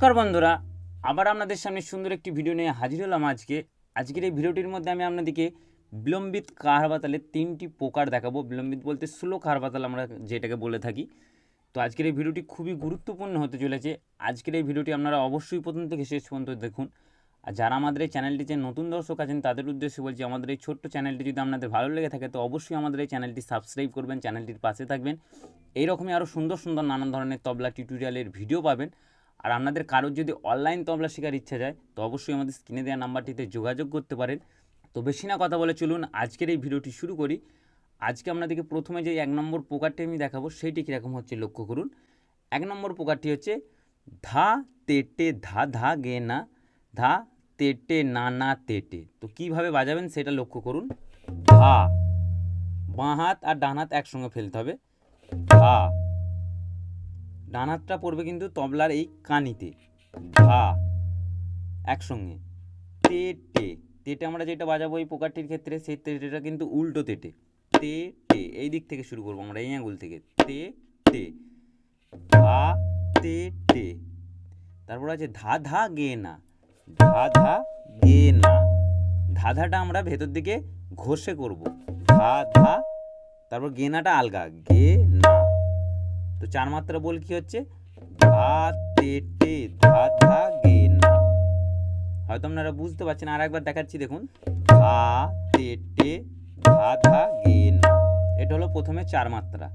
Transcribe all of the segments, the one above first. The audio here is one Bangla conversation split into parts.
নমস্কার বন্ধুরা, আবার আপনাদের সামনে সুন্দর একটি ভিডিও নিয়ে হাজির হলাম আজকে। আজকের এই ভিডিওটির মধ্যে আমি আপনাদেরকে বিলম্বিত কাহারবাতালের তিনটি প্রকার দেখাবো। বিলম্বিত বলতে স্লো কাহারবাতাল আমরা যেটাকে বলে থাকি। তো আজকের এই ভিডিওটি খুবই গুরুত্বপূর্ণ হতে চলেছে। আজকের এই ভিডিওটি আপনারা অবশ্যই প্রথম থেকে শেষ পর্যন্ত দেখুন। আর যারা আমাদের এই চ্যানেলটিতে নতুন দর্শক আছেন, তাদের উদ্দেশ্যে বলছি, আমাদের এই ছোট্ট চ্যানেলটি যদি আপনাদের ভালো লেগে থাকে, তো অবশ্যই আমাদের এই চ্যানেলটি সাবস্ক্রাইব করবেন চ্যানেলটির পাশে থাকবেন। এইরকমই আরও সুন্দর সুন্দর নানান ধরনের তবলা টিউটোরিয়ালের ভিডিও পাবেন। আর আপনাদের কারোর যদি অনলাইন তবলা শেখার ইচ্ছা যায়, তো অবশ্যই আমাদের স্ক্রিনে দেওয়া নাম্বারটিতে যোগাযোগ করতে পারেন। তো বেশি না কথা বলে চলুন, আজকের এই ভিডিওটি শুরু করি। আজকে আপনাদেরকে প্রথমে যে এক নম্বর প্রকারটি আমি দেখাবো, সেইটি কীরকম হচ্ছে লক্ষ্য করুন। এক নম্বর প্রকারটি হচ্ছে ধা তেটে, ধা ধা গে না, ধা তেটে না না তেটে। তো কীভাবে বাজাবেন সেটা লক্ষ্য করুন। ধা, বাঁ হাত আর ডান হাত একসঙ্গে ফেলতে হবে। ধা ডান হাতটা পড়বে কিন্তু তবলার এই কানিতে। ধা একসঙ্গে। তে টে তেটে আমরা যেটা বাজাবো এই প্রকারটির ক্ষেত্রে, সেই তেটেটা কিন্তু উল্টো তেটে। তে টে এই দিক থেকে শুরু করব আমরা, এই আঙুল থেকে। তে টে ধা, তে টে তারপর আছে ধা ধা, গে, না। ধা ধা, গে, না। ধাধাটা আমরা ভেতর দিকে ঘষে করব। ধা ধা। তারপর গেনাটা আলগা। গে তো চার মাত্রা বল কি হচ্ছে? ধা তে ধা ধা গে হয়তো আপনারা বুঝতে পারছেন, আর একবার দেখাচ্ছি, দেখুন। ধা তে ধা ধা গে এটা হলো প্রথমে চার মাত্রা।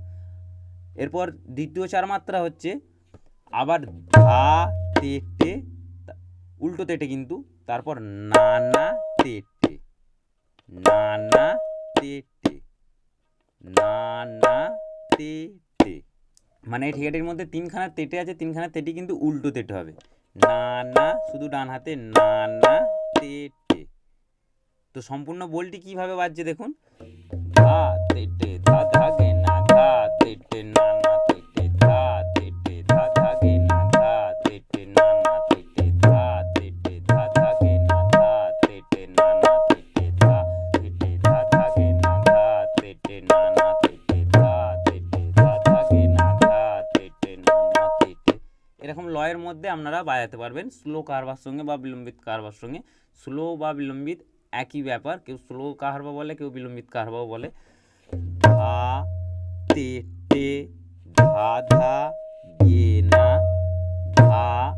এরপর দ্বিতীয় চার মাত্রা হচ্ছে, আবার ধা তে টে উল্টো তেটে কিন্তু, তারপর না না, তেটে। না না, তেটে। না না, তেটে। মানে এই ঠিকাটির মধ্যে তিনখানা তেটে আছে, তিনখানা তেটি কিন্তু উল্টো তেটে হবে। না না, শুধু ডান হাতে, না না, তেটে। তো সম্পূর্ণ বলটি কীভাবে বাজছে দেখুন? ধা, তেটে, ধা ধা, গে, না, ধা, তেটে, না না এরকম লয়ের মধ্যে আপনারা বাজাতে পারবেন। স্লো কারবার সঙ্গে বা বিলম্বিত কারবার সঙ্গে। স্লো বা বিলম্বিত একই ব্যাপার। কেউ স্লো কাহারবা বলে, কেউ বিলম্বিত কাহারবাও বলে। ধা, তে টে ধা ধা, গে, না। ধা,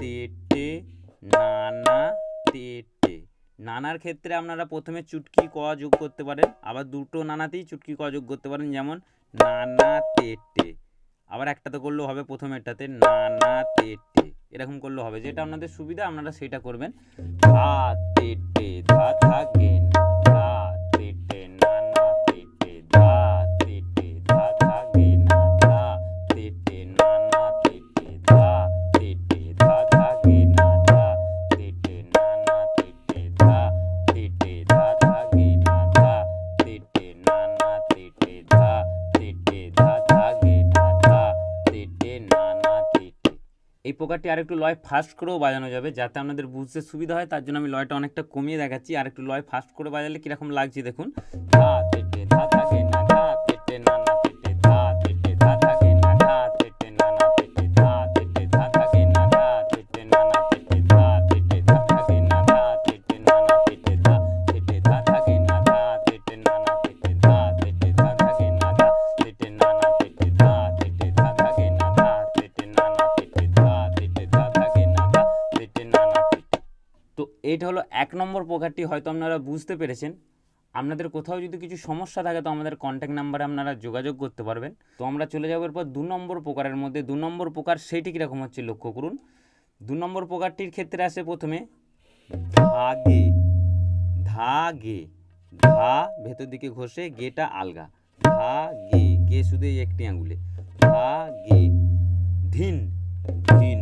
তে টে না না, তে টে নানার ক্ষেত্রে আপনারা প্রথমে চুটকি, ক যোগ করতে পারেন। আবার দুটো নানাতেই চুটকি, ক যোগ করতে পারেন। যেমন নানা তে টে আবার একটাতে করলেও হবে প্রথমেরটাতে, না না, তে, টে। এরকম করলেও হবে। যেটা আপনাদের সুবিধা, আপনারা সেটা করবেন। ধা, তে, টে, ধা ধা, গে এই প্রকারটি আরেকটু লয় ফাস্ট করেও বাজানো যাবে, যাতে আপনাদের বুঝতে সুবিধা হয়, তার জন্য আমি লয়টা অনেকটা কমিয়ে দেখাচ্ছি। আর একটু লয় ফাস্ট করে বাজালে কীরকম লাগছে দেখুন। এটা হলো এক নম্বর প্রকারটি হয়তো আপনারা বুঝতে পেরেছেন। আপনাদের কোথাও যদি কিছু সমস্যা থাকে তো আমাদের কন্ট্যাক্ট নাম্বারে আপনারা যোগাযোগ করতে পারবেন। তো আমরা চলে যাব এরপর দু নম্বর প্রকারের মধ্যে। দু নম্বর প্রকার সেইটি কীরকম হচ্ছে লক্ষ্য করুন। দু নম্বর প্রকারটির ক্ষেত্রে আসে প্রথমে, ধাগে ধাগে, ধা ভেতর দিকে ঘষে, গেটা আলগা। ধা গে গে শুধু একটি আঙুলে ধা গে ধিন ধিন।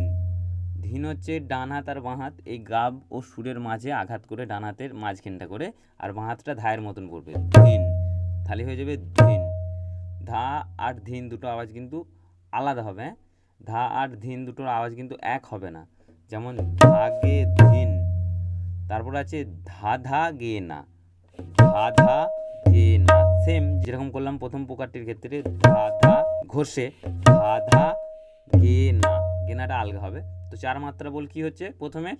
ধিন হচ্ছে ডান হাত আর বাঁ হাত, এই গাব ও সুরের মাঝে আঘাত করে ডান হাতের মাঝখানটা করে, আর বাঁ হাতটা ধায়ের মতন করবে। ধিন তাহলে হয়ে যাবে ধিন ধা আর ধিন দুটো আওয়াজ কিন্তু আলাদা হবে হ্যাঁ? ধা আর ধিন দুটোর আওয়াজ কিন্তু এক হবে না। যেমন ধাগে ধিন, তারপর আছে ধা ধা গে না। ধা ধা গে না সেম যেরকম করলাম প্রথম প্রকারটির ক্ষেত্রে, ধা ধা ঘষে, ধা ধা গে না। গেনাটা আলগা হবে। তো চার মাত্রা বল কি হচ্ছে? প্রথমে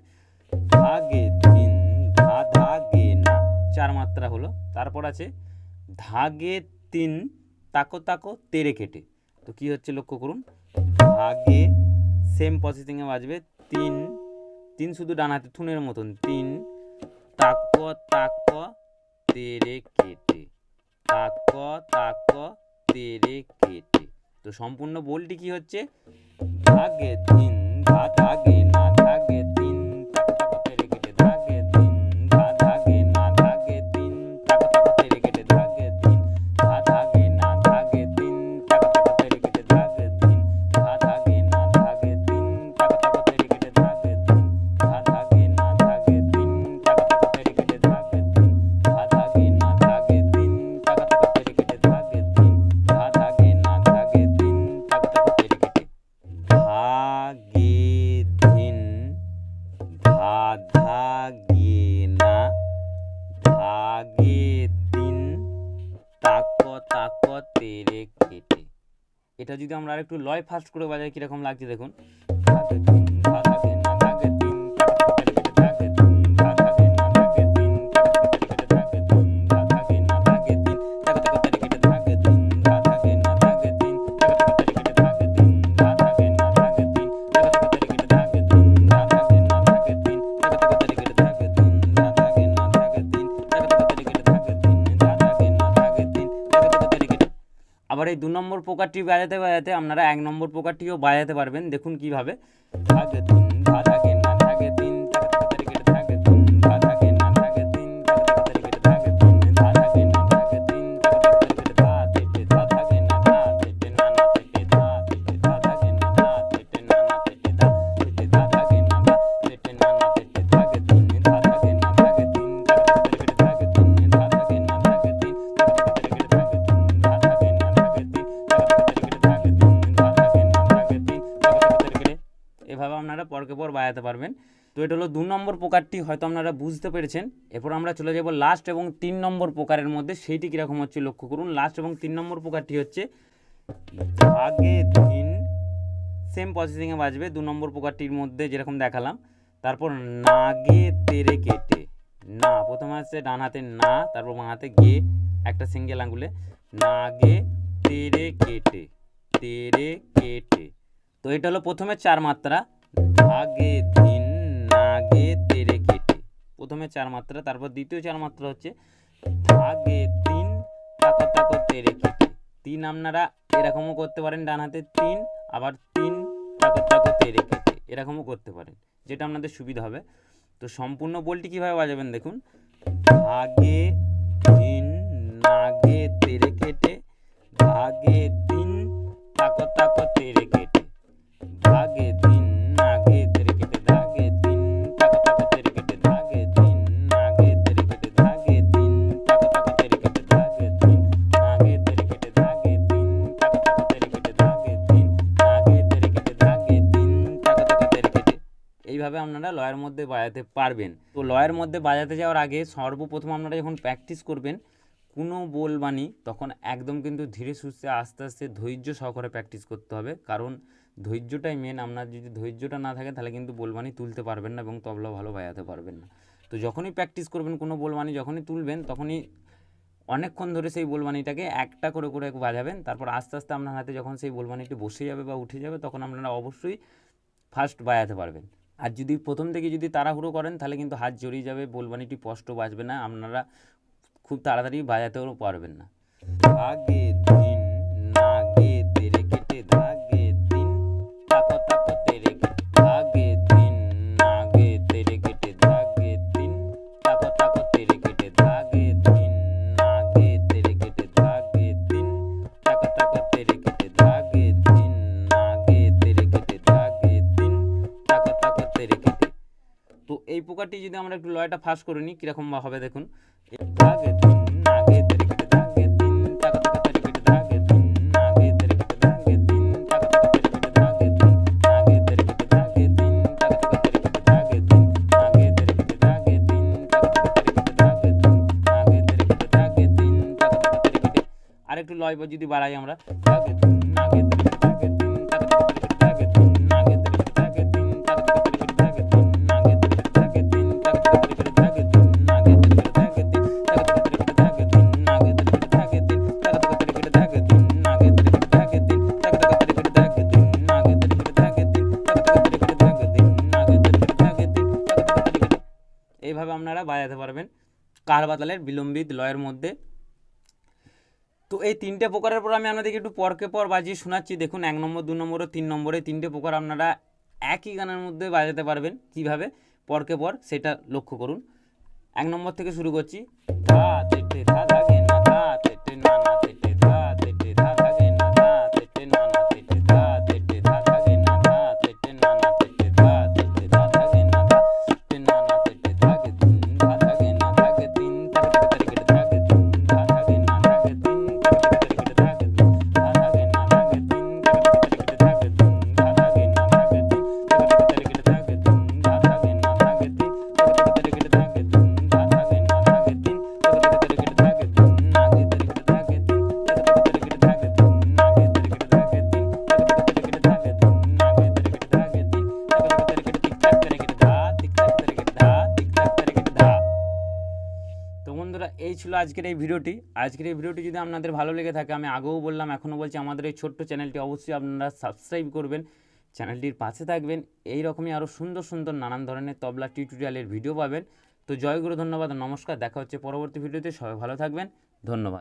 ধাগে তিন ধা ধা গে না। চার মাত্রা হলো। তারপর আছে ধাগে তিন, তাকো তাকো তেরে কেটে তো কি হচ্ছে লক্ষ্য করুন? ধাগে সেম প্রসেসিংয়ে বাজবে তিন। তিন শুধু ডান হাতে, থুনের মতন। তিন, তাক তাক তেরে কেটে তাক তাক তেরে কেটে তো সম্পূর্ণ বলটি কি হচ্ছে? ধাগে তিন যদি আমরা আরেকটু লয় ফাস্ট করে বাজাই কীরকম লাগছে দেখুন। আবার এই দু নম্বর পোকারটি বাজাতে বাজাতে আপনারা এক নম্বর পোকারটিও বাজাতে পারবেন। দেখুন কীভাবে। ধাগে এটা হলো দু নম্বর প্রকারটি হয়তো আপনারা বুঝতে পেরেছেন। এরপর আমরা চলে যাব লাস্ট এবং তিন নম্বর প্রকারের মধ্যে, সেইটি কীরকম হচ্ছে লক্ষ্য করুন। লাস্ট এবং তিন নম্বর প্রকারটি হচ্ছে ধাগে দিন সেম প্রসেসিংয়ে বাজবে, দু নম্বর প্রকারটির মধ্যে যেরকম দেখালাম। তারপর নাগে তেরে কেটে, না, প্রথমে আসছে ডান হাতে না, তারপর বাঁ হাতে গে, একটা সিঙ্গেল আঙ্গুলে, নাগে তেরে কেটে তেরে কেটে। তো এটা হলো প্রথমে চার মাত্রা ধাগে দিন প্রথমে চার মাত্রা, তারপর দ্বিতীয় চার মাত্রা হচ্ছে ধাগে তিন, তাকো তাকো তেরে কেটে। তিন আপনারা এরকমও করতে পারেন, ডান হাতে তিন, আবার তিন, তাকো তাকো তেরে কেটে। এরকমও করতে পারেন, যেটা আপনাদের সুবিধা হবে। তো সম্পূর্ণ বলটি কীভাবে বাজাবেন দেখুন। ধাগে তিন, নাগে তেরে কেটে ধাগে মধ্যে বাজাতে পারবেন। তো লয়ের মধ্যে বাজাতে যাওয়ার আগে সর্বপ্রথম আপনারা যখন প্র্যাকটিস করবেন, কোনো বলবানি তখন একদম কিন্তু ধীরে সুস্থে আস্তে আস্তে ধৈর্য সহকারে প্র্যাকটিস করতে হবে। কারণ ধৈর্যটাই মেন আপনার যদি ধৈর্যটা না থাকে, তাহলে কিন্তু বলবানি তুলতে পারবেন না এবং তবলা ভালো বাজাতে পারবেন না। তো যখনই প্র্যাকটিস করবেন কোনো বলবানি যখনই তুলবেন, তখনই অনেকক্ষণ ধরে সেই বলবানিটাকে একটা করে করে বাজাবেন। তারপর আস্তে আস্তে আপনার হাতে যখন সেই বলবানিটি বসে যাবে বা উঠে যাবে, তখন আপনারা অবশ্যই ফার্স্ট বাজাতে পারবেন। আর যদি প্রথম থেকে যদি তাড়াহুড়ো করেন, তাহলে কিন্তু হাত জড়িয়ে যাবে, বোলবানিটি স্পষ্ট বাজবে না, আপনারা খুব তাড়াতাড়ি বাজাতেও পারবেন না। ধাগে প্রকারটি যদি আমরা একটু লয়টা ফাঁস করে নিই কীরকম হবে দেখুন ধাগে দিন নাগে তেরে কেটে ধাগে কারবাতালের বিলম্বিত লয়ের মধ্যে? তো এই তিনটে প্রকারের পর আমি আপনাদেরকে একটু পরকে পর বাজিয়ে শোনাচ্ছি। দেখুন, এক নম্বর, দু নম্বর ও তিন নম্বরে তিনটে প্রকার আপনারা একই গানের মধ্যে বাজাতে পারবেন। কীভাবে? পরকে পর সেটা লক্ষ্য করুন। এক নম্বর থেকে শুরু করছি। ধা এই ছিল আজকের এই ভিডিওটি। আজকের এই ভিডিওটি যদি আপনাদের ভালো লেগে থাকে, আমি আগেও বললাম, এখনও বলছি আমাদের এই ছোট্ট চ্যানেলটি অবশ্যই আপনারা সাবস্ক্রাইব করবেন। চ্যানেলটির পাশে থাকবেন এই রকমই আরও সুন্দর সুন্দর নানান ধরনের তবলা টিউটোরিয়ালের ভিডিও পাবেন। তো জয়গুরু ধন্যবাদ, নমস্কার, দেখা হচ্ছে পরবর্তী ভিডিওতে, সবাই ভালো থাকবেন, ধন্যবাদ।